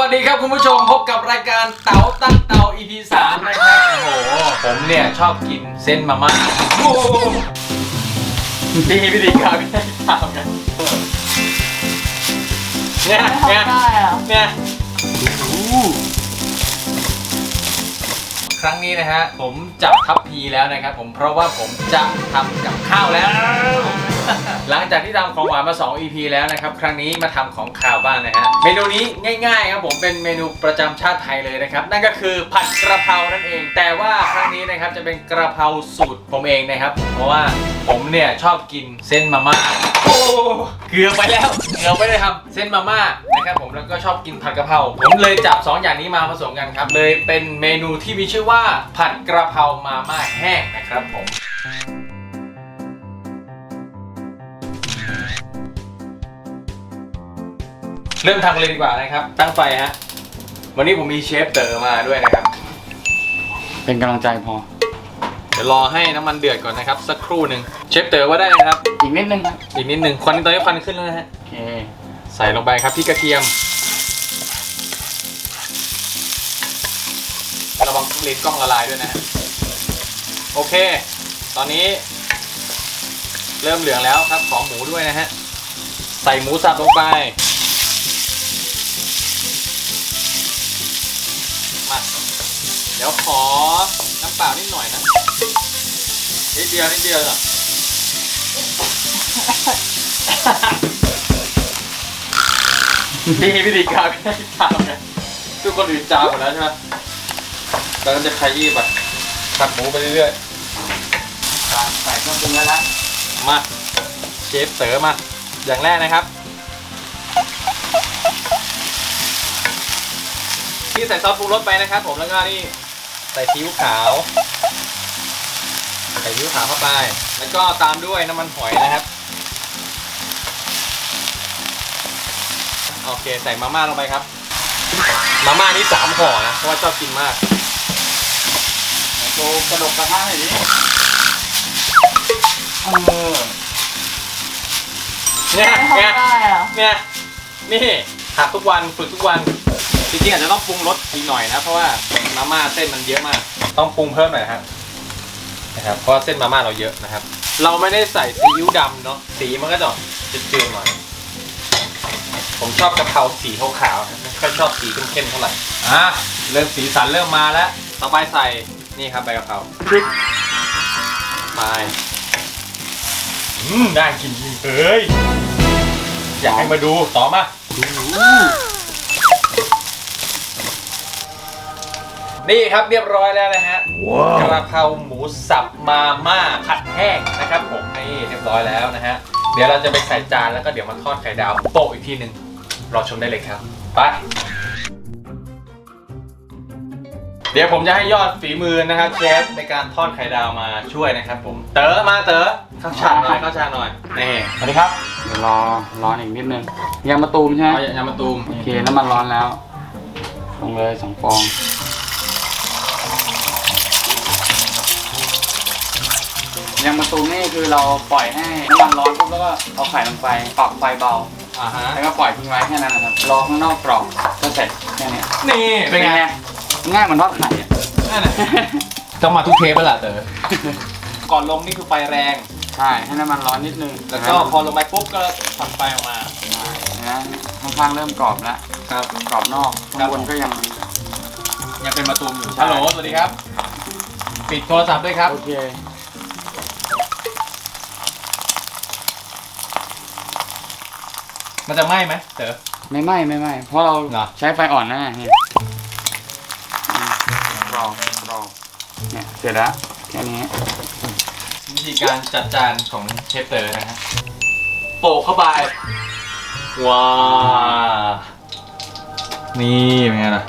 วัสดีครับคุณผู้ชมพบกับรายการเต๋าตั้งเตา EP 3นะครับโอ้โหผมเนี่ยชอบกินเส้นมาม่าโอ้โหนี่วิธีการที่ทำกันเนี่ยเนี่ยเนี่ยครั้งนี้นะฮะผมจับทัพพีแล้วนะครับผมเพราะว่าผมจะทำกับข้าวแล้ว หลังจากที่ทำของหวานมา 2 EP แล้วนะครับ ครั้งนี้มาทำของข้าวบ้างนะฮะ เมนูนี้ง่ายๆครับผมเป็นเมนูประจำชาติไทยเลยนะครับ นั่นก็คือผัดกระเพรานั่นเอง แต่ว่าครั้งนี้นะครับจะเป็นกระเพราสูตรผมเองนะครับ เพราะว่าผมเนี่ยชอบกินเส้นมาม่าโอ้เกือบไปแล้วเกือบไม่ได้ทำเส้นมาม่านะครับผมแล้วก็ชอบกินผัดกระเพราผมเลยจับ 2 อย่างนี้มาผสมกันครับ เลยเป็นเมนูที่มีชื่อว่าผัดกระเพรามาม่าแห้งนะครับผม เริ่มทำกันเลยดีกว่านะครับ ตั้งไฟฮะ วันนี้ผมมีเชฟเต๋อมาด้วยนะครับ เป็นกำลังใจพอ เดี๋ยวรอให้น้ำมันเดือดก่อนนะครับ สักครู่หนึ่งเชฟเต๋อว่าได้นะครับ อีกนิดนึงครับอีกนิดหนึ่งควันตอนนี้ควันขึ้นแล้วนะฮะ โอเคใส่ลงไปครับพริกกระเทียม ระวังเลนส์กล้องละลายด้วยนะฮะโอเค ตอนนี้ เริ่มเหลืองแล้วครับของหมูด้วยนะฮะ ใส่หมูสับลงไป เดี๋ยวขอน้ำเปล่านิดหน่อยนะนิดเดียวนิดเดียวเหรอนี่วิธีการไม่ให้จามไงทุกคนอื่นจามหมดแล้วใช่ไหมเราก็จะขยี้ไปผัดหมูไปเรื่อยใส่เครื่องปรุงแล้วนะๆมาเชฟเต๋อมา อย่างแรกนะครับที่ใส่ซอสปรุงรสไปนะครับผมแล้วก็นี่ใส่ซีอิ๊วขาวใส่ซีอิ๊วขาวเข้าไป แล้วก็ตามด้วยน้ำมันหอยนะครับ โอเคใส่มาม่าลงไปครับ มาม่านี่สามห่อนะ เพราะว่าชอบกินมากไหนโชว์กระดกกระทะหน่อยดิเออเนี่ยเนี่ยได้อะเนี่ยนี่หัดทุกวันฝึกทุกวัน จริงๆอาจจะต้องปรุงรสอีกหน่อยนะ เพราะว่า มาม่าเส้นมันเยอะมาก ต้องปรุงเพิ่มหน่อยนะครับนะครับเพราะว่าเส้นมาม่าเราเยอะนะครับ เราไม่ได้ใส่ซีอิ๊วดำเนาะสีมันก็จะจืดๆหน่อยผมชอบกะเพราสีขาวๆนะไม่ค่อยชอบสีเข้มๆเท่าไหร่อะเริ่มสีสันเริ่มมาแล้วต่อไปใส่นี่ครับใบกะเพราพริกไปอืมน่ากินจริงเอ้ยอยากให้มาดูต่อมา นี่ครับเรียบร้อยแล้วนะฮะกระเพราหมูสับมาม่าผัดแห้งนะครับ ผมนี่เรียบร้อยแล้วนะฮะเดี๋ยวเราจะไปใส่จานแล้วก็เดี๋ยวมาทอดไข่ดาวโปะอีกทีหนึ่งรอชมได้เลยครับไปเดี๋ยวผมจะให้ยอดฝีมือนะครับเชฟในการทอดไข่ดาวมาช่วยนะครับ ผม เต๋อมาเต๋อเข้าฉากหน่อยเข้าฉากหน่อยนี่สวัสดีครับเดี๋ยวรอร้อนอีกนิดนึงยางมะตูมใช่ไหมเอายามาตูมโอเคน้ำมันร้อนแล้วลงเลยสองฟอง ยางมะตูมนี่คือเราปล่อยให้น้ำมันร้อนปุ๊บแล้วก็เอาไข่ลงไปปรับไฟเบา อ่าฮะ แล้วก็ปล่อยทิ้งไว้แค่นั้นนะครับ รอข้างนอกกรอบก็เสร็จแค่เนี้ยนี่เป็นไงง่ายเหมือนทอดไข่อะนั่นแหละต้องมาทุกเทปแล้วล่ะเต๋อก่อนลงนี่คือไฟแรง ใช่ให้น้ำมันร้อนนิดนึงแล้วก็พอลงไปปุ๊บก็ผ่อนไฟออกมาใช่นะข้างๆเริ่มกรอบแล้วครับกรอบนอกครัข้าบงบนก็ยังยังเป็นมาตูมอยู่ใช่ฮัลโหลสวัสดีครับ ปิดโทรศัพท์ด้วยครับ โอเค มันจะไหม้ไหมเต๋อ ไม่ไหม้ไม่ไหม้เพราะเราเหรอ ใช้ไฟอ่อนนะเนี่ยกรอบกรอบเนี่ยเสร็จแล้วแค่นี้วิธีการจัดจานของเชฟเต๋อนะฮะโปะเข้าไป ว้า นี่เป็นไงล่ะ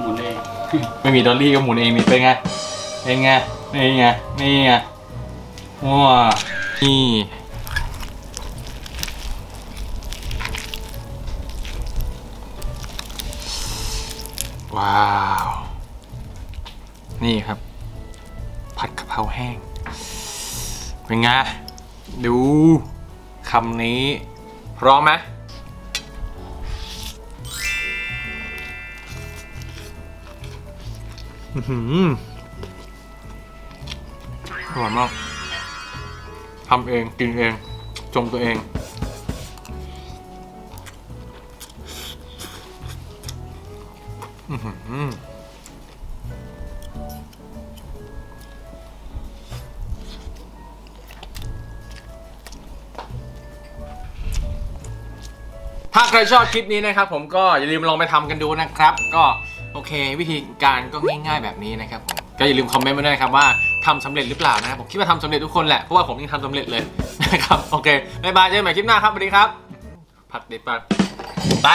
หมุนเองไม่มีดอลลี่ก็หมุนเองนี่เป็นไง เป็นไง นี่ไง นี่ไงว้านี่ ว้าว นี่ครับ ผัดกะเพราแห้ง เป็นไง ดูคำนี้ พร้อมไหมอืมอร่อยมากทำเองกินเองชมตัวเอง ถ้าใครชอบคลิปนี้นะครับ ผมก็อย่าลืมลองไปทำกันดูนะครับ ก็โอเค วิธีการก็ง่ายๆแบบนี้นะครับผมก็อย่าลืมคอมเมนต์มาด้วยนะครับว่าทำสำเร็จหรือเปล่านะครับผมคิดว่าทำสำเร็จทุกคนแหละเพราะว่าผมยังทำสำเร็จเลยนะครับโอเคบ๊ายบายเจอกันใหม่คลิปหน้าครับสวัสดีครับ ผัดเด็ดปากไป